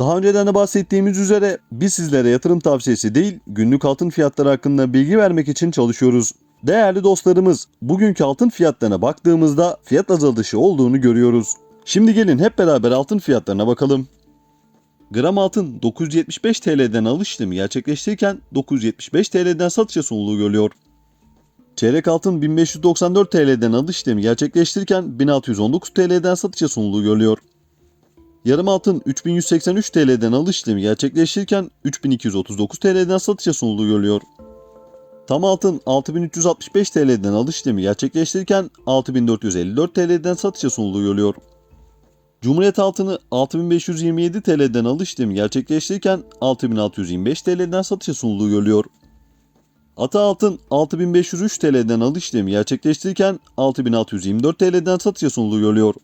Daha önceden de bahsettiğimiz üzere biz sizlere yatırım tavsiyesi değil, günlük altın fiyatları hakkında bilgi vermek için çalışıyoruz. Değerli dostlarımız, bugünkü altın fiyatlarına baktığımızda fiyat azalışı olduğunu görüyoruz. Şimdi gelin hep beraber altın fiyatlarına bakalım. Gram altın 975 TL'den alış işlemi gerçekleştirirken 975 TL'den satışa sunuluğu görülüyor. Çeyrek altın 1594 TL'den alış işlemi gerçekleştirirken 1619 TL'den satışa sunuluğu görülüyor. Yarım altın 3183 TL'den alış işlemi gerçekleştirirken 3239 TL'den satışa sunuluğu görülüyor. Tam altın 6365 TL'den alış işlemi gerçekleştirirken 6454 TL'den satışa sunuluğu görülüyor. Cumhuriyet altını 6527 TL'den alış işlemi gerçekleştirirken 6625 TL'den satışa sunuluğu görülüyor. Ata altın 6503 TL'den alış işlemi gerçekleştirirken 6624 TL'den satışa sunuluğu görülüyor.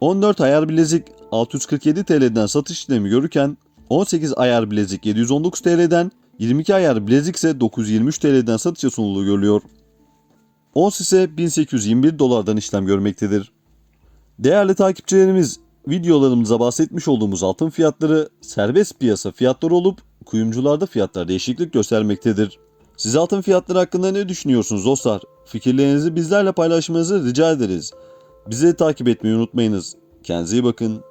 14 ayar bilezik 647 TL'den satış işlemi görürken 18 ayar bilezik 719 TL'den 22 ayar bilezik ise 923 TL'den satışa sunuluğu görülüyor. Ons ise 1821 dolardan işlem görmektedir. Değerli takipçilerimiz, videolarımıza bahsetmiş olduğumuz altın fiyatları serbest piyasa fiyatları olup kuyumcularda fiyatlar değişiklik göstermektedir. Siz altın fiyatları hakkında ne düşünüyorsunuz dostlar? Fikirlerinizi bizlerle paylaşmanızı rica ederiz. Bizi takip etmeyi unutmayınız. Kendinize iyi bakın.